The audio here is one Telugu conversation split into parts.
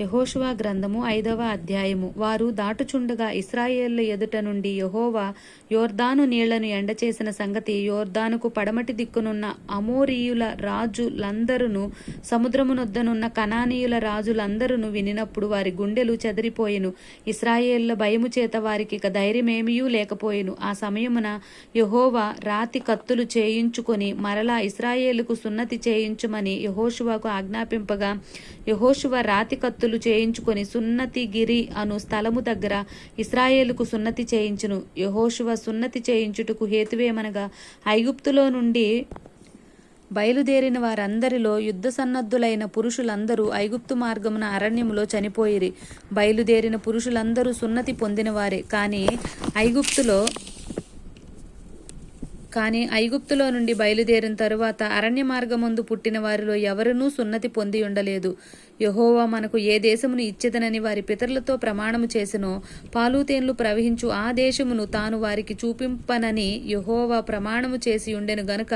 యహోషువా గ్రంథము ఐదవ అధ్యాయము. వారు దాటుచుండగా ఇస్రాయేళ్ళ ఎదుట నుండి యహోవా యోర్దాను నీళ్ళను ఎండచేసిన సంగతి యోర్దానుకు పడమటి దిక్కునున్న అమోరీయుల రాజులందరును సముద్రమునొద్దనున్న కనానీయుల రాజులందరును వినినప్పుడు వారి గుండెలు చెదిరిపోయెను. ఇస్రాయేళ్ళ భయము చేత వారికి ఇక ధైర్యమేమియూ లేకపోయెను. ఆ సమయమున యహోవా రాతి కత్తులు చేయించుకొని మరలా ఇస్రాయేలుకు సున్నతి చేయించుమని యహోషువాకు ఆజ్ఞాపింపగా యహోషువ రాతి కత్తులు చేయించుకొని సున్నతి గిరి అను స్థలము దగ్గర ఇస్రాయేలుకు సున్నతి చేయించును. యెహోషువ సున్నతి చేయించుటకు హేతువేమనగా ఐగుప్తులో నుండి బయలుదేరిన వారందరిలో యుద్ధ సన్నద్ధులైన పురుషులందరూ ఐగుప్తు మార్గమున అరణ్యములో చనిపోయిరి. బయలుదేరిన పురుషులందరూ సున్నతి పొందినవారే. కానీ ఐగుప్తులో కానీ ఐగుప్తులో నుండి బయలుదేరిన తరువాత అరణ్య మార్గమందు పుట్టిన వారిలో ఎవరునూ సున్నతి పొంది ఉండలేదు. యహోవా మనకు ఏ దేశమును ఇచ్చేదనని వారి పితరులతో ప్రమాణము చేసినో పాలుతేన్లు ప్రవహించు ఆ దేశమును తాను వారికి చూపింపనని యహోవా ప్రమాణము చేసి ఉండెను గనుక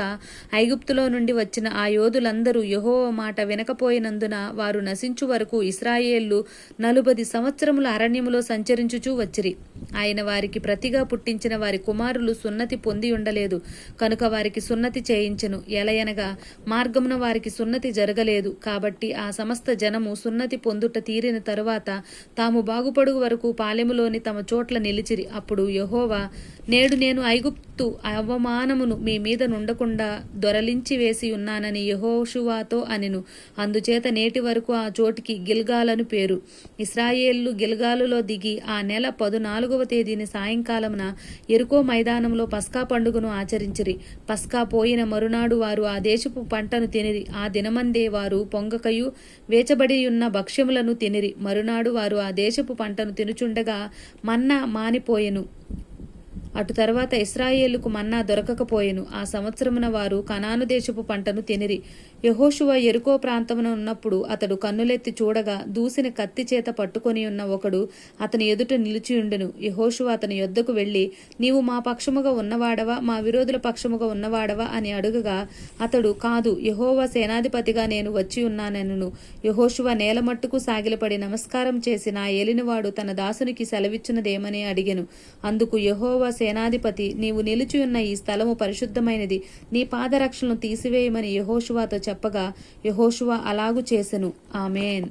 ఐగుప్తులో నుండి వచ్చిన ఆ యోధులందరూ యహోవా మాట వినకపోయినందున వారు నశించు వరకు ఇస్రాయేళ్ళు నలుబది సంవత్సరముల అరణ్యములో సంచరించుచూ వచ్చిరి. ఆయన వారికి ప్రతిగా పుట్టించిన వారి కుమారులు సున్నతి పొంది ఉండలేదు. కనుక వారికి సున్నతి చేయించెను. ఎలయనగా మార్గమున వారికి సున్నతి జరగలేదు. కాబట్టి ఆ సమస్త జనము సున్నతి పొందుట తీరిన తరువాత తాము బాగుపడుగు వరకు పాలెములోని తమ చోట్ల నిలిచిరి. అప్పుడు యహోవా నేడు నేను ఐగుప్తు అవమానమును మీ మీద నుండకుండా దొరలించి వేసి ఉన్నానని యహోషువాతో అనెను. అందుచేత నేటి వరకు ఆ చోటికి గిల్గాలను పేరు. ఇస్రాయేళ్ళు గిల్గాలులో దిగి ఆ నెల పదునాలుగవ తేదీని సాయంకాలమున ఎరుకో మైదానంలో పస్కా పండుగను ఆచరించిరి. పస్కా పోయిన మరునాడు వారు ఆ దేశపు పంటను తినిరి. ఆ దినమందే వారు పొంగకయు వేచబడి ఉన్న భక్ష్యములను తినిరి. మరునాడు వారు ఆ దేశపు పంటను తినుచుండగా మన్న మానిపోయెను. అటు తర్వాత ఇస్రాయేలుకు మన్నా దొరకకపోయెను. ఆ సంవత్సరమున వారు కనాను దేశపు పంటను తినిరి. యహోషువ ఎరుకో ప్రాంతమున ఉన్నప్పుడు అతడు కన్నులెత్తి చూడగా దూసిన కత్తి చేత పట్టుకొని ఉన్న ఒకడు అతని ఎదుట నిలిచియుండెను యహోషువ అతని యొద్దకు వెళ్ళి నీవు మా పక్షముగా ఉన్నవాడవా? మా విరోధుల పక్షముగా ఉన్నవాడవా? అని అడుగగా అతడు కాదు యహోవా సేనాధిపతిగా నేను వచ్చి ఉన్నానెను యహోషువ నేలమట్టుకు సాగిలపడి నమస్కారం చేసి నా ఏలినవాడు తన దాసునికి సెలవిచ్చినదేమని అడిగెను. అందుకు యహోవా సేనాధిపతి నీవు నిలిచియున్న ఈ స్థలము పరిశుద్ధమైనది. నీ పాదరక్షలను తీసివేయమని యహోషువాతో చెప్పగా యహోషువ అలాగు చేసెను. ఆమెన్.